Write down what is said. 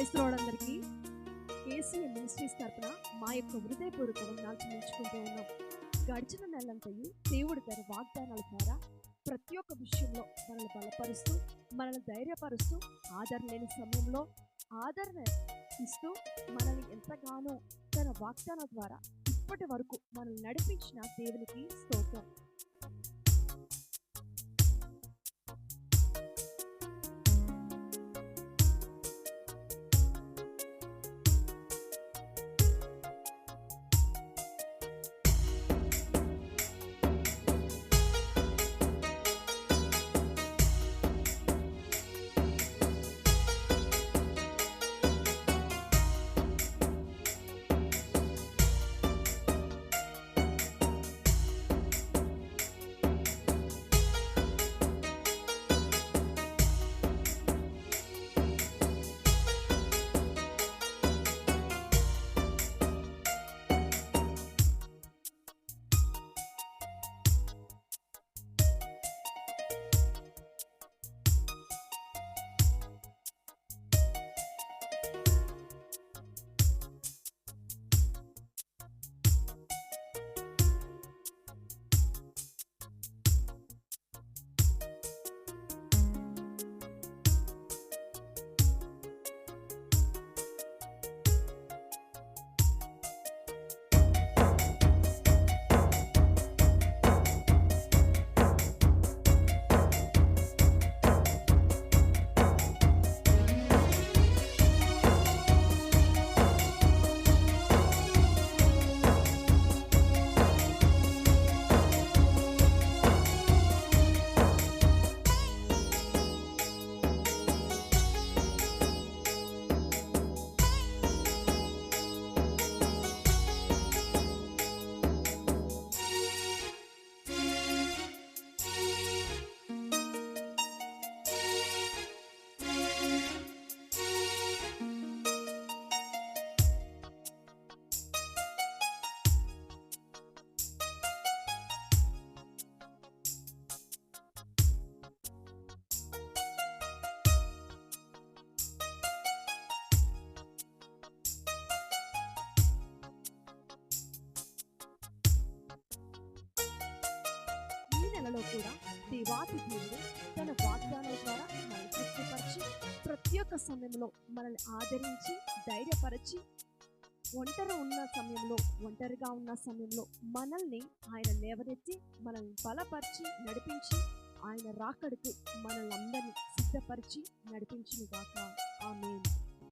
క్రైస్తవులందరికీ AC ministries తరపున మా యొక్క హృదయపూర్వక వందనాలు చెల్లించుకుంటూ ఉన్నాం. గడిచిన నెలంతయు దేవుడి తన వాగ్దానాల ద్వారా ప్రతి ఒక్క విషయంలో మనల్ని బలపరుస్తూ మనల్ని ధైర్యపరుస్తూ ఆదరణ లేని సమయంలో ఆదరణ ఇస్తూ మనల్ని ఎంతగానో తన వాగ్దానం ద్వారా ఇప్పటి వరకు మనల్ని నడిపించిన దేవునికి స్తోత్రం. ఈ కూడా దేవాతి దేవుడు తన వాగ్దానం ద్వారా మనల్ని తృప్తిపరిచి ప్రతి ఒక్క సమయంలో మనల్ని ఆదరించి ధైర్యపరిచి ఒంటరి ఉన్న సమయంలో ఒంటరిగా ఉన్న సమయంలో మనల్ని ఆయన లేవనెత్తి మనల్ని బలపరిచి నడిపించి ఆయన రాకడికి మనల్ని అందరినీ సిద్ధపరిచి నడిపించిన గాక ఆమె